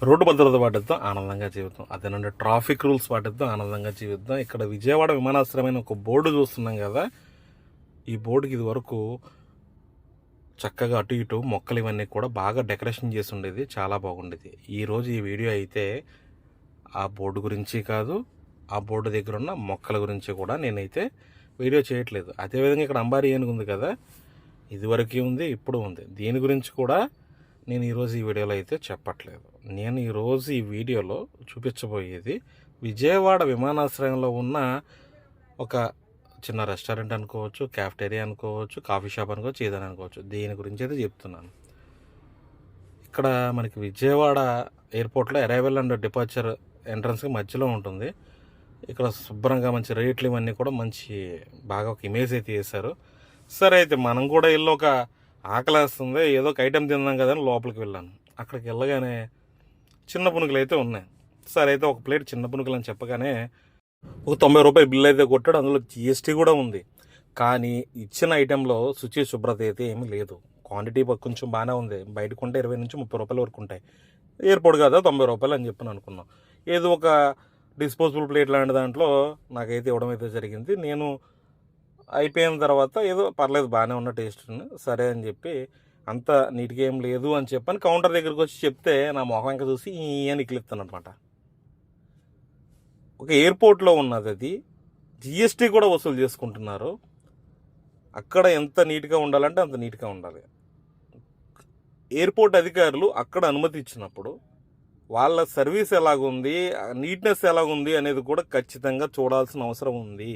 Road భద్రత పాటిద్దాం ఆనందంగా జీవితం అదేనంటే ట్రాఫిక్ రూల్స్ పాటిద్దాం ఆనందంగా జీవిద్దాం. ఇక్కడ విజయవాడ విమానాశ్రయమైన ఒక బోర్డు చూస్తున్నాం కదా ఈ బోర్డుకి ఇది వరకు చక్కగా అటు ఇటు మొక్కలు ఇవన్నీ కూడా బాగా డెకరేషన్ చేసి ఉండేది చాలా బాగుండేది. ఈరోజు ఈ వీడియో అయితే ఆ బోర్డు గురించి కాదు ఆ బోర్డు దగ్గర ఉన్న మొక్కల గురించి కూడా నేనైతే వీడియో చేయట్లేదు. అదేవిధంగా ఇక్కడ అంబారీ ఏనుగు ఉంది కదా ఇదివరకు ఉంది ఇప్పుడు ఉంది. దీని గురించి కూడా నేను ఈరోజు ఈ వీడియోలో అయితే చెప్పట్లేదు. నేను ఈరోజు ఈ వీడియోలో చూపించబోయేది విజయవాడ విమానాశ్రయంలో ఉన్న ఒక చిన్న రెస్టారెంట్ అనుకోవచ్చు క్యాఫ్టేరియా అనుకోవచ్చు కాఫీ షాప్ అనుకోవచ్చు ఏదైనా అనుకోవచ్చు. దీని గురించి అయితే చెప్తున్నాను. ఇక్కడ మనకి విజయవాడ ఎయిర్పోర్ట్లో అరైవల్ అండ్ డిపార్చర్ ఎంట్రన్స్కి మధ్యలో ఉంటుంది. ఇక్కడ శుభ్రంగా మంచి రేట్లు ఇవన్నీ కూడా మంచి బాగా ఒక ఇమేజ్ అయితే వేశారు. సరే అయితే మనం కూడా వెళ్ళి ఒక ఆకలేస్తుంది ఏదో ఒక ఐటెం తిందాం కదా అని లోపలికి వెళ్ళాను. అక్కడికి వెళ్ళగానే చిన్న పునుకులు అయితే ఉన్నాయి. సరే అయితే ఒక ప్లేట్ చిన్న పునుకులు అని చెప్పగానే ఒక తొంభై రూపాయల బిల్ అయితే కొట్టాడు. అందులో జిఎస్టీ కూడా ఉంది. కానీ ఇచ్చిన ఐటెంలో శుచి శుభ్రత అయితే ఏమీ లేదు. క్వాంటిటీ కొంచెం బాగానే ఉంది. బయట కొంటే ఇరవై నుంచి ముప్పై రూపాయల వరకు ఉంటాయి. ఎయిర్పోర్ట్ కదా? తొంభై రూపాయలు అని చెప్పి అనుకున్నాం. ఏదో ఒక డిస్పోజబుల్ ప్లేట్ లాంటి దాంట్లో నాకైతే ఇవ్వడం అయితే జరిగింది. నేను అయిపోయిన తర్వాత ఏదో పర్లేదు బాగానే ఉన్న టేస్ట్ సరే అని చెప్పి అంత నీట్గా ఏం లేదు అని చెప్పని కౌంటర్ దగ్గరికి వచ్చి చెప్తే నా మొహం ఇంకా చూసి ఈ అని ఇక్కిలిస్తాను అనమాట ఒక ఎయిర్పోర్ట్లో ఉన్నది అది. జిఎస్టీ కూడా వసూలు చేసుకుంటున్నారు. అక్కడ ఎంత నీట్గా ఉండాలంటే అంత నీట్గా ఉండాలి. ఎయిర్పోర్ట్ అధికారులు అక్కడ అనుమతి ఇచ్చినప్పుడు వాళ్ళ సర్వీస్ ఎలాగుంది నీట్నెస్ ఎలాగుంది అనేది కూడా ఖచ్చితంగా చూడాల్సిన అవసరం ఉంది.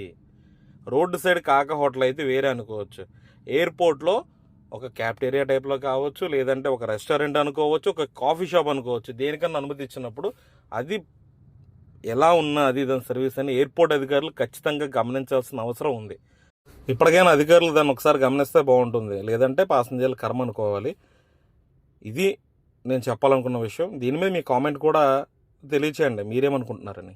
రోడ్డు సైడ్ కాక హోటల్ అయితే వేరే అనుకోవచ్చు. ఎయిర్పోర్ట్లో ఒక క్యాఫ్టేరియా టైప్లో కావచ్చు లేదంటే ఒక రెస్టారెంట్ అనుకోవచ్చు ఒక కాఫీ షాప్ అనుకోవచ్చు. దేనికన్నా అనుమతి ఇచ్చినప్పుడు అది ఎలా ఉన్నా అది దాని సర్వీస్ అని ఎయిర్పోర్ట్ అధికారులు ఖచ్చితంగా గమనించాల్సిన అవసరం ఉంది. ఇప్పటికైనా అధికారులు దాన్ని ఒకసారి గమనిస్తే బాగుంటుంది. లేదంటే పాసెంజర్లు కర్మ అనుకోవాలి. ఇది నేను చెప్పాలనుకున్న విషయం. దీని మీద మీ కామెంట్ కూడా తెలియచేయండి. మీరేమనుకుంటున్నారని.